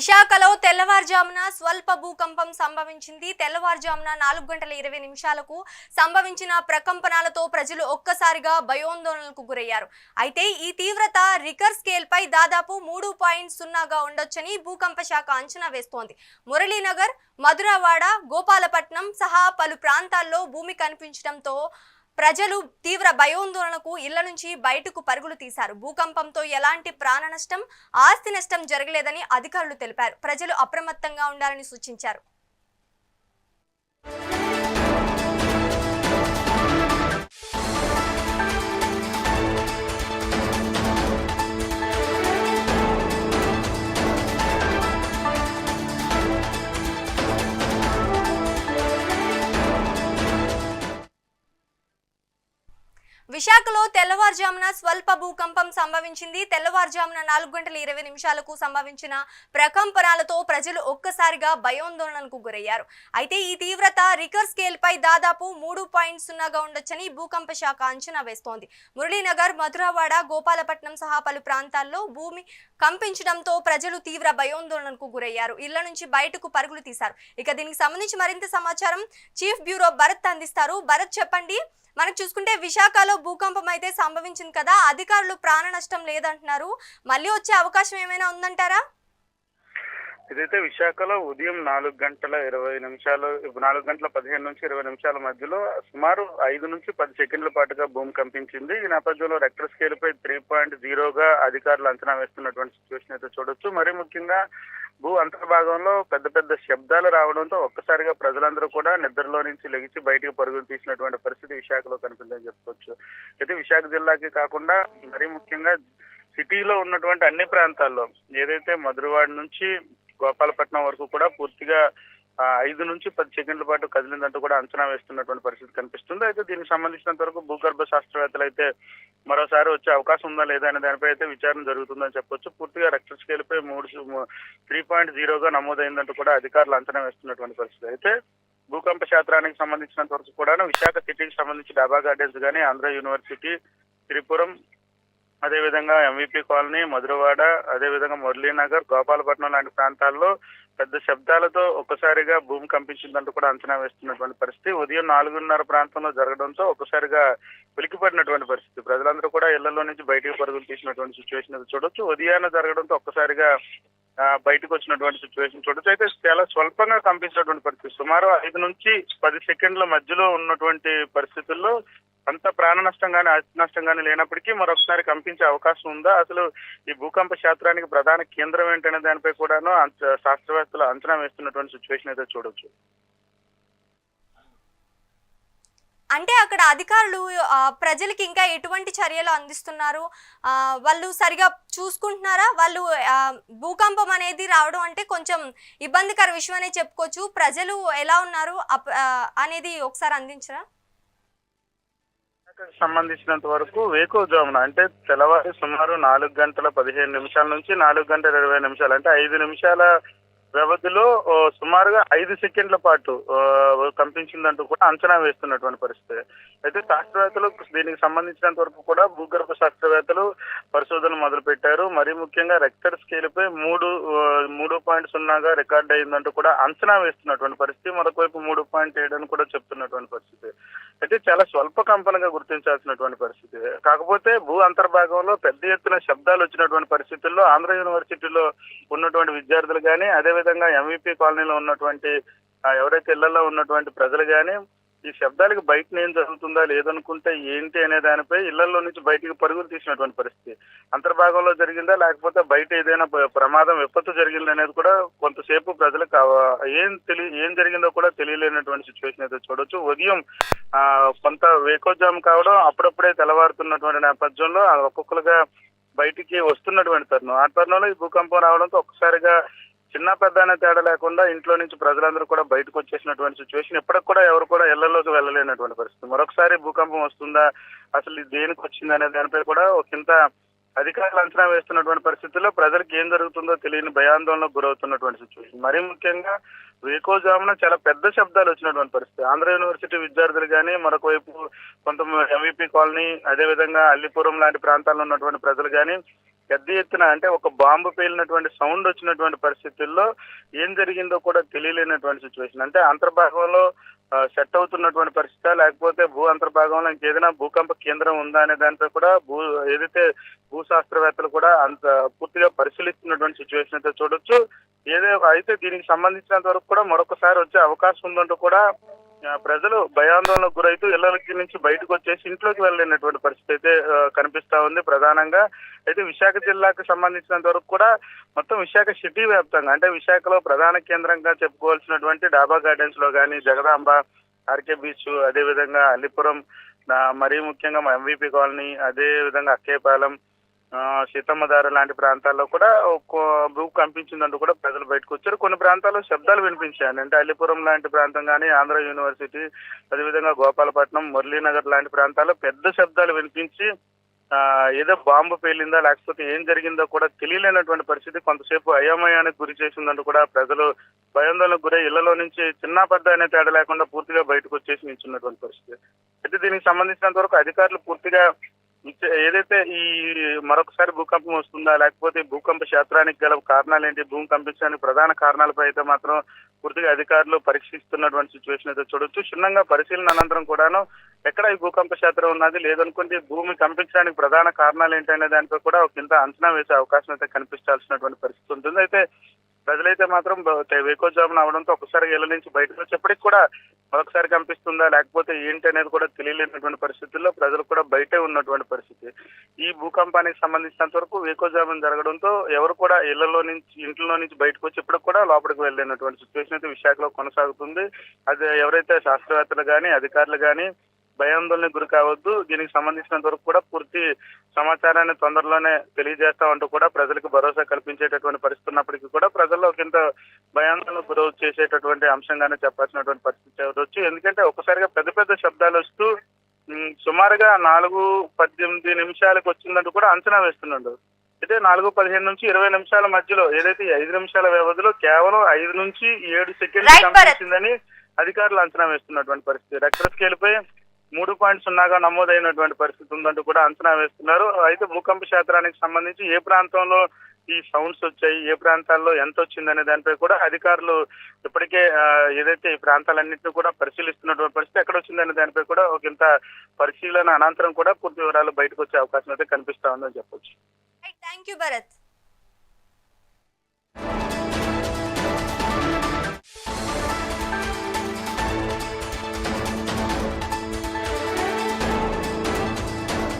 విశాఖలో తెల్లవారుజామున స్వల్ప భూకంపం సంభవించింది. తెల్లవారుజామున నాలుగు గంటల ఇరవై నిమిషాలకు సంభవించిన ప్రకంపనాలతో ప్రజలు ఒక్కసారిగా భయోందోళనలకు గురయ్యారు. అయితే ఈ తీవ్రత రికర్ స్కేల్ పై దాదాపు మూడు పాయింట్ సున్నాగా ఉండొచ్చని భూకంప శాఖ అంచనా వేస్తోంది. మురళీనగర్ మధురవాడ గోపాలపట్నం సహా పలు ప్రాంతాల్లో భూమి కనిపించడంతో ప్రజలు తీవ్ర భయోందోళనకు ఇళ్ళ నుంచి బయటకు పరుగులు తీశారు. భూకంపంతో ఎలాంటి ప్రాణ నష్టం ఆస్తి నష్టం జరగలేదని అధికారులు తెలిపారు. ప్రజలు అప్రమత్తంగా ఉండాలని సూచించారు. విశాఖలో తెల్లవారుజామున స్వల్ప భూకంపం సంభవించింది. తెల్లవారుజామున నాలుగు గంటల ఇరవై నిమిషాలకు సంభవించిన ప్రకంపనాలతో ప్రజలు ఒక్కసారిగా భయోందోళనకు గురయ్యారు. అయితే ఈ తీవ్రత రికర్ స్కేల్ పై దాదాపు మూడు పాయింట్ సున్నాగా ఉండొచ్చని భూకంప శాఖ అంచనా వేస్తోంది. మురళీనగర్ మధురవాడ గోపాలపట్నం సహా పలు ప్రాంతాల్లో భూమి కంపించడంతో ప్రజలు తీవ్ర భయోందోళనకు గురయ్యారు. ఇళ్ళ నుంచి బయటకు పరుగులు తీశారు. ఇక దీనికి సంబంధించి మరింత సమాచారం చీఫ్ బ్యూరో భరత్ అందిస్తారు. భరత్ చెప్పండి? మనకు చూసుకుంటే విశాఖలో భూకంపం అయితే సంభవించింది కదా అధికారులు ప్రాణ నష్టం లేదంటున్నారు. మళ్ళీ వచ్చే అవకాశం ఏమైనా ఉందంటారా? ఇదైతే విశాఖలో ఉదయం నాలుగు గంటల ఇరవై నిమిషాలు నాలుగు గంటల పదిహేను నుంచి ఇరవై నిమిషాల మధ్యలో సుమారు ఐదు నుంచి పది సెకండ్ల పాటుగా భూమి కంపించింది. ఈ నేపథ్యంలో రెక్టర్ స్కేల్ పై త్రీ పాయింట్ జీరోగా అధికారులు అంచనా వేస్తున్నటువంటి సిచ్యువేషన్ అయితే చూడొచ్చు. మరీ ముఖ్యంగా భూ అంతర్భాగంలో పెద్ద పెద్ద శబ్దాలు రావడంతో ఒక్కసారిగా ప్రజలందరూ కూడా నిద్రలో నుంచి లెగిచి బయటికి పరుగులు తీసినటువంటి పరిస్థితి విశాఖలో కనిపిందని చెప్పుకోవచ్చు. అయితే విశాఖ జిల్లాకి కాకుండా మరీ ముఖ్యంగా సిటీలో ఉన్నటువంటి అన్ని ప్రాంతాల్లో ఏదైతే మధురవాడ నుంచి గోపాలపట్నం వరకు కూడా పూర్తిగా ఐదు నుంచి పది సెకండ్ల పాటు కదిలిందంటూ కూడా అంచనా వేస్తున్నటువంటి పరిస్థితి కనిపిస్తుంది. అయితే దీనికి సంబంధించినంత వరకు భూగర్భ శాస్త్రవేత్తలు అయితే మరోసారి వచ్చే అవకాశం ఉందా లేదా అనే దానిపై అయితే విచారణ జరుగుతుందని చెప్పొచ్చు. పూర్తిగా రెక్టర్ స్కేల్ పై మూడు త్రీ పాయింట్ జీరోగా నమోదైందంటూ కూడా అధికారులు అంచనా వేస్తున్నటువంటి పరిస్థితి. అయితే భూకంప శాస్త్రానికి సంబంధించినంత వరకు కూడా విశాఖ సిటీకి సంబంధించి డాబా గార్డెన్స్ కానీ ఆంధ్ర యూనివర్సిటీ త్రిపురం అదేవిధంగా ఎంవిపి కాలనీ మధురవాడ అదేవిధంగా మురళీనగర్ గోపాలపట్నం లాంటి ప్రాంతాల్లో పెద్ద శబ్దాలతో ఒక్కసారిగా భూమి కంపించిందంటూ కూడా అంచనా వేస్తున్నటువంటి పరిస్థితి. ఉదయం నాలుగున్నర ప్రాంతంలో జరగడంతో ఒక్కసారిగా వెలికిపడినటువంటి పరిస్థితి. ప్రజలందరూ కూడా ఇళ్ళలో నుంచి బయటకు పరుగులు తీసినటువంటి సిచ్యువేషన్ అది చూడొచ్చు. ఉదయాన్నే జరగడంతో ఒక్కసారిగా బయటకు వచ్చినటువంటి సిచ్యువేషన్ చూడొచ్చు. అయితే చాలా స్వల్పంగా కంపించినటువంటి పరిస్థితి. సుమారు ఐదు నుంచి పది సెకండ్ల మధ్యలో ఉన్నటువంటి పరిస్థితుల్లో అంత ప్రాణ నష్టం కానీ ఆస్తి నష్టం కానీ లేనప్పటికీ మరొకసారి కంపించే అవకాశం ఉందా? అసలు ఈ భూకంప శాస్త్రానికి ప్రధాన కేంద్రం ఏంటనే దానిపై కూడాను శాస్త్రవేత్తలు అంచనా వేస్తున్నటువంటి సిచ్యువేషన్ అయితే చూడొచ్చు. అంటే అక్కడ అధికారులు ప్రజలకి ఇంకా ఎటువంటి చర్యలు అందిస్తున్నారు? వాళ్ళు సరిగా చూసుకుంటున్నారా? వాళ్ళు భూకంపం అనేది రావడం అంటే కొంచెం ఇబ్బందికర విషయం అనే చెప్పుకోవచ్చు. ప్రజలు ఎలా ఉన్నారు? అప్- అనేది ఒకసారి అందించరా? సంబంధించినంత వరకు వేకువజామున అంటే తెల్లవారి సుమారు నాలుగు గంటల పదిహేను నిమిషాల నుంచి నాలుగు గంటల ఇరవై నిమిషాలు అంటే ఐదు నిమిషాల వ్యవధిలో సుమారుగా ఐదు సెకండ్ల పాటు కంపించిందంటూ కూడా అంచనా వేస్తున్నటువంటి పరిస్థితి. అయితే శాస్త్రవేత్తలు దీనికి సంబంధించినంత వరకు కూడా భూగర్భ శాస్త్రవేత్తలు పరిశోధన మొదలు పెట్టారు మరీ ముఖ్యంగా రెక్టర్ స్కేల్ పై మూడు మూడు పాయింట్ సున్నాగా రికార్డ్ అయిందంటూ కూడా అంచనా వేస్తున్నటువంటి పరిస్థితి. మరొకవైపు మూడు పాయింట్ ఏడు అని కూడా చెప్తున్నటువంటి పరిస్థితి. అయితే చాలా స్వల్ప కంపనగా గుర్తించాల్సినటువంటి పరిస్థితి. కాకపోతే భూ అంతర్భాగంలో పెద్ద ఎత్తున శబ్దాలు వచ్చినటువంటి పరిస్థితుల్లో ఆంధ్ర యూనివర్సిటీలో ఉన్నటువంటి విద్యార్థులు కానీ అదే అదేవిధంగా ఎంవిపి కాలనీలో ఉన్నటువంటి ఎవరైతే ఇళ్ళలో ఉన్నటువంటి ప్రజలు కానీ ఈ శబ్దాలకు బయట ఏం జరుగుతుందా లేదనుకుంటే ఏంటి అనే దానిపై ఇళ్ళలో నుంచి బయటికి పరుగులు తీసినటువంటి పరిస్థితి. అంతర్భాగంలో జరిగిందా లేకపోతే బయట ఏదైనా ప్రమాదం విపత్తు జరిగింది అనేది కూడా కొంతసేపు ప్రజలకు ఏం తెలియ ఏం జరిగిందో కూడా తెలియలేనటువంటి సిచ్యువేషన్ అయితే చూడొచ్చు. ఉదయం ఆ కొంత వేకోజామ్ కావడం అప్పుడప్పుడే తెల్లవారుతున్నటువంటి నేపథ్యంలో ఒక్కొక్కరుగా బయటికి వస్తున్నటువంటి తరుణం. ఆ తరుణంలో ఈ భూకంపం రావడంతో ఒక్కసారిగా చిన్న పెద్ద అనే తేడా లేకుండా ఇంట్లో నుంచి ప్రజలందరూ కూడా బయటకు వచ్చేసినటువంటి సిచ్యువేషన్ ఇప్పటికి కూడా ఎవరు కూడా ఇళ్ళలోకి వెళ్ళలేనటువంటి పరిస్థితి. మరొకసారి భూకంపం వస్తుందా? అసలు ఇది దేనికి వచ్చింది అనే దానిపై కూడా ఒకంత అధికారులు అంచనా వేస్తున్నటువంటి పరిస్థితుల్లో ప్రజలకు ఏం జరుగుతుందో తెలియని భయాందోళనకు గురవుతున్నటువంటి సిచ్యువేషన్ మరీ ముఖ్యంగా వేకోజామున చాలా పెద్ద శబ్దాలు వచ్చినటువంటి పరిస్థితి. ఆంధ్ర యూనివర్సిటీ విద్యార్థులు కానీ మరొక వైపు కొంత ఎంవిపి కాలనీ అదేవిధంగా అల్లిపురం లాంటి ప్రాంతాల్లో ఉన్నటువంటి ప్రజలు కానీ పెద్ద ఎత్తున అంటే ఒక బాంబు పేలినటువంటి సౌండ్ వచ్చినటువంటి పరిస్థితుల్లో ఏం జరిగిందో కూడా తెలియలేనటువంటి సిచ్యువేషన్ అంటే అంతర్భాగంలో సెట్ అవుతున్నటువంటి పరిస్థితి లేకపోతే భూ అంతర్భాగంలో ఇంకేదైనా భూకంప కేంద్రం ఉందా అనే దానిపై కూడా భూ ఏదైతే భూశాస్త్రవేత్తలు కూడా అంత పూర్తిగా పరిశీలిస్తున్నటువంటి సిచ్యువేషన్ అయితే చూడొచ్చు. ఏదో అయితే దీనికి సంబంధించినంత వరకు కూడా మరొకసారి వచ్చే అవకాశం ఉందంటూ కూడా ప్రజలు భయాందోళనకు గురైతూ ఇళ్ళకి నుంచి బయటకు వచ్చేసి ఇంట్లోకి వెళ్ళలేనటువంటి పరిస్థితి అయితే కనిపిస్తా ఉంది ప్రధానంగా. అయితే విశాఖ జిల్లాకు సంబంధించినంత వరకు కూడా మొత్తం విశాఖ సిటీ వ్యాప్తంగా అంటే విశాఖలో ప్రధాన కేంద్రంగా చెప్పుకోవాల్సినటువంటి డాబా గార్డెన్స్లో కానీ జగదాంబ ఆర్కే బీచ్ అదే విధంగా అల్లిపురం మరీ ముఖ్యంగా ఎంవిపి కాలనీ అదే విధంగా అక్కేపాలెం ఆ, సీతమ్మదార లాంటి ప్రాంతాల్లో కూడా ఒక్కో భూ కంపించిందంటూ కూడా ప్రజలు బయటకు వచ్చారు. కొన్ని ప్రాంతాల్లో శబ్దాలు వినిపించాయి. అంటే అల్లిపురం లాంటి ప్రాంతం కానీ ఆంధ్ర యూనివర్సిటీ అదేవిధంగా గోపాలపట్నం మురళీనగర్ లాంటి ప్రాంతాల్లో పెద్ద శబ్దాలు వినిపించి ఏదో బాంబు పేలిందా లేకపోతే ఏం జరిగిందో కూడా తెలియలేనటువంటి పరిస్థితి కొంతసేపు అయోమయానికి గురి చేసిందంటూ కూడా ప్రజలు భయాందోళనకు గురై ఇళ్ళలో నుంచి చిన్న పెద్ద అనే తేడా లేకుండా పూర్తిగా బయటకు వచ్చేసి నిల్చున్నటువంటి పరిస్థితి. అయితే దీనికి సంబంధించినంత వరకు అధికారులు పూర్తిగా ఏదైతే ఈ మరొకసారి భూకంపం వస్తుందా లేకపోతే భూకంప క్షేత్రానికి గల కారణాలు ఏంటి భూమి కంపించడానికి ప్రధాన కారణాలపై అయితే మాత్రం పూర్తిగా అధికారులు పరీక్షిస్తున్నటువంటి సిచ్యువేషన్ అయితే చూడొచ్చు. క్షుణ్ణంగా పరిశీలన అనంతరం కూడాను ఎక్కడ ఈ భూకంప క్షేత్రం ఉన్నది? లేదనుకుంటే భూమి కంపించడానికి ప్రధాన కారణాలు ఏంటనే దానిపై కూడా ఒక ఇంత అంచనా వేసే అవకాశం అయితే కనిపించాల్సినటువంటి పరిస్థితి ఉంటుంది. అయితే ప్రజలైతే మాత్రం వేకోజామున అవడంతో ఒకసారి ఇళ్ళ నుంచి బయటకు వచ్చేప్పటికి కూడా మరొకసారి కనిపిస్తుందా? లేకపోతే ఏంటి అనేది కూడా తెలియలేనటువంటి పరిస్థితుల్లో ప్రజలు కూడా బయటే ఉన్నటువంటి పరిస్థితి. ఈ భూకంపానికి సంబంధించినంత వరకు వేకోజామున జరగడంతో ఎవరు కూడా ఇళ్ళలో నుంచి ఇంట్లో నుంచి బయటకు వచ్చేప్పటికి కూడా లోపలికి వెళ్ళలేనటువంటి సిచ్యువేషన్ అయితే విశాఖలో కొనసాగుతుంది. అది ఎవరైతే శాస్త్రవేత్తలు కానీ అధికారులు కానీ భయాందోళనకు గురి కావద్దు. దీనికి సంబంధించినంత వరకు కూడా పూర్తి సమాచారాన్ని తొందరలోనే తెలియజేస్తామంటూ కూడా ప్రజలకు భరోసా కల్పించేటటువంటి పరిస్థితి ఉన్నప్పటికీ కూడా ప్రజల్లో కింద భయాందోళనకు గురవు చేసేటటువంటి అంశంగానే చెప్పాల్సినటువంటి పరిస్థితి వచ్చి ఎందుకంటే ఒకసారిగా పెద్ద పెద్ద శబ్దాలు వస్తూ సుమారుగా నాలుగు పద్దెనిమిది నిమిషాలకు వచ్చిందంటూ కూడా అంచనా వేస్తున్నాడు అయితే నాలుగు పదిహేను నుంచి ఇరవై నిమిషాల మధ్యలో ఏదైతే ఈ ఐదు నిమిషాల వ్యవధిలో కేవలం ఐదు నుంచి ఏడు సెకండ్లు భరత్. కనిపించిందని అధికారులు అంచనా వేస్తున్నటువంటి పరిస్థితి రెక్టర్ స్కేల్ పై మూడు పాయింట్ సున్నాగా నమోదైనటువంటి పరిస్థితి ఉందంటూ కూడా అంచనా వేస్తున్నారు. అయితే భూకంప క్షేత్రానికి సంబంధించి ఏ ప్రాంతంలో ఈ సౌండ్స్ వచ్చాయి ఏ ప్రాంతాల్లో ఎంత వచ్చిందనే దానిపై కూడా అధికారులు ఇప్పటికే ఏదైతే ఈ ప్రాంతాలన్నింటినీ కూడా పరిశీలిస్తున్నటువంటి పరిస్థితి ఎక్కడ వచ్చిందనే దానిపై కూడా ఒక ఇంత పరిశీలన అనంతరం కూడా పూర్తి వివరాలు బయటకు వచ్చే అవకాశం అయితే కనిపిస్తా ఉందని చెప్పొచ్చు. Thank you Bharat